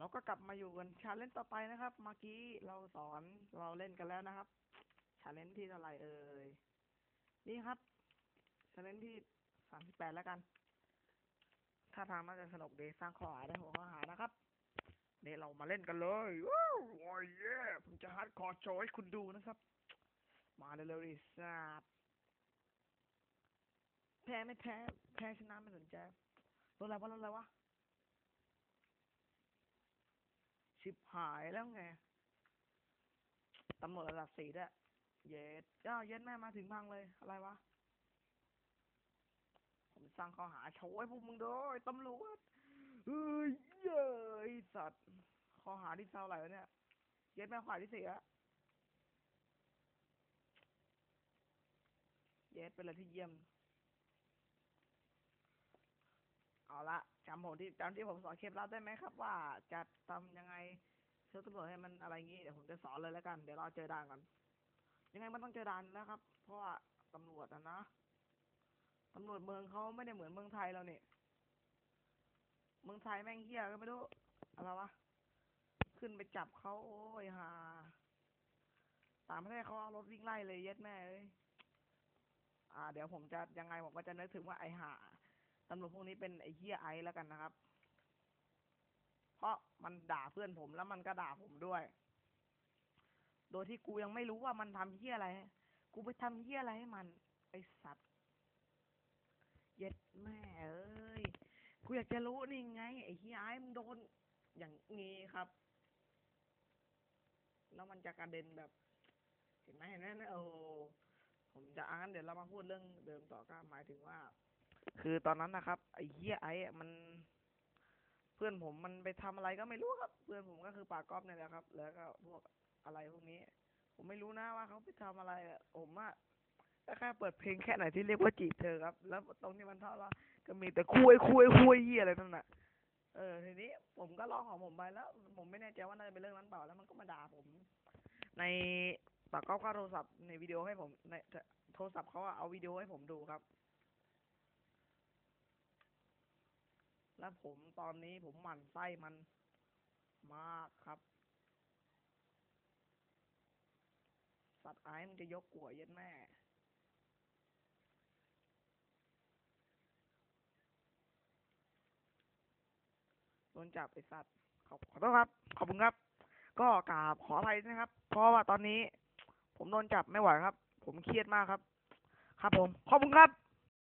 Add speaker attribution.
Speaker 1: เราก็กลับมาอยู่กันชาเลนจ์ต่อไปนะครับ เมื่อกี้เราสอนเราเล่นกันแล้วนะครับชาเลนจ์ที่เท่าไหร่เอ่ยนี่ครับชาเลนจ์ที่สามสิบแปดแล้วกันถ้าทางน่าจะสนุกดีสร้างข้อหาได้หัวข้อหานะครับเดี๋ยวเรามาเล่นกันเลยว้าวโอ้ยเย่ผมจะฮัดคอร์โชว์ให้คุณดูนะครับ มาเร็วๆดิสาดแพ้ไม่แพ้ แพ้ชนะไม่สนใจรถอะไรวะรถอะไรวะ ชิบหายแล้วไงตำรวจระดับสี่ด้วยเย็ดเจ้าเย็ดแม่มาถึงพังเลย อะไรวะ ผมสร้างข้อหาโชว์ให้พวกมึงด้วยตำรวจเฮ้ยเย้ยสัตว์ข้อหาที่เท่าไหร่วะเนี่ย เย็ดแม่ขวายที่สี่อะเย็ดเป็นอะไรที่เยี่ยม เอาละ จำผมที่จำที่ผมสอนเคปรับได้ไหมครับ ว่าจะทำยังไงเชื่อตำรวจให้มันอะไรงี้เดี๋ยวผมจะสอนเลยแล้วกันเดี๋ยวเราเจอด่านกันยังไงมันต้องเจอด่านแล้วครับ เพราะว่าตำรวจนะนะตำรวจเมืองเขาไม่ได้เหมือนเมืองไทยเราเนี่ยเมืองไทยแม่งเหี้ยก็ไม่รู้อะไรวะขึ้นไปจับเขาโอ้ยฮาตางประเทศเขาเอารถวิ่งไล่เลยเย็ดแม่เอ้ยอ่า เดี๋ยวผมจะยังไงผมก็จะนึกถึงว่าไอหา ตำรวจพวกนี้เป็นไอ้เหี้ยไอซ์แล้วกันนะครับ เพราะมันด่าเพื่อนผมแล้วมันก็ด่าผมด้วย โดยที่กูยังไม่รู้ว่ามันทำเหี้ยอะไร กูไปทำเหี้ยอะไรให้มัน ไอสัตว์ เย็ดแม่เอ้ย กูอยากจะรู้นี่ไง ไอ้เหี้ยไอ้มึงโดนอย่างงี้ครับ แล้วมันจะกระเด็นแบบ เห็นไหมเห็นไหมโอ้โหผมจะอ่านเดี๋ยวเรามาพูดเรื่องเดิมต่อก็หมายถึงว่า คือตอนนั้นนะครับไอ้เหี้ยไอ้มัน เพื่อนผมมันไปทำอะไรก็ไม่รู้ครับ เพื่อนผมก็คือปากก๊อฟเนี่ยแหละครับ แล้วก็พวกอะไรพวกนี้ ผมไม่รู้นะว่าเขาไปทำอะไรอะผมอะก็แค่เปิดเพลงแค่ไหนที่เรียกว่าจีบเธอครับ แล้วตรงที่มันเท่าว่ก็มีแต่คุยคุยคุยเหี้ยอะไรนั่นน่ะเออทีนี้ผมก็ร้องของผมไปแล้ว ผมไม่แน่ใจว่าน่าจะเป็นเรื่องนั้นเปล่าแล้วมันก็มาด่าผม ในปากก๊อฟก็โทรศัพท์ในวิดีโอให้ผมในโทรศัพท์เขาอะเอาวิดีโอให้ผมดูครับ และผมตอนนี้ผมหมั่นไส้มันมากครับ สัตว์ไอ้มันจะยกกัวเย็ดแม่โดนจับไอสัตว์ขอขอโทษครับ ขอบคุณครับ ก็กราบขออภัยนะครับ เพราะว่าตอนนี้ ผมโดนจับไม่ไหวครับ ผมเครียดมากครับ ครับผม ขอบคุณครับ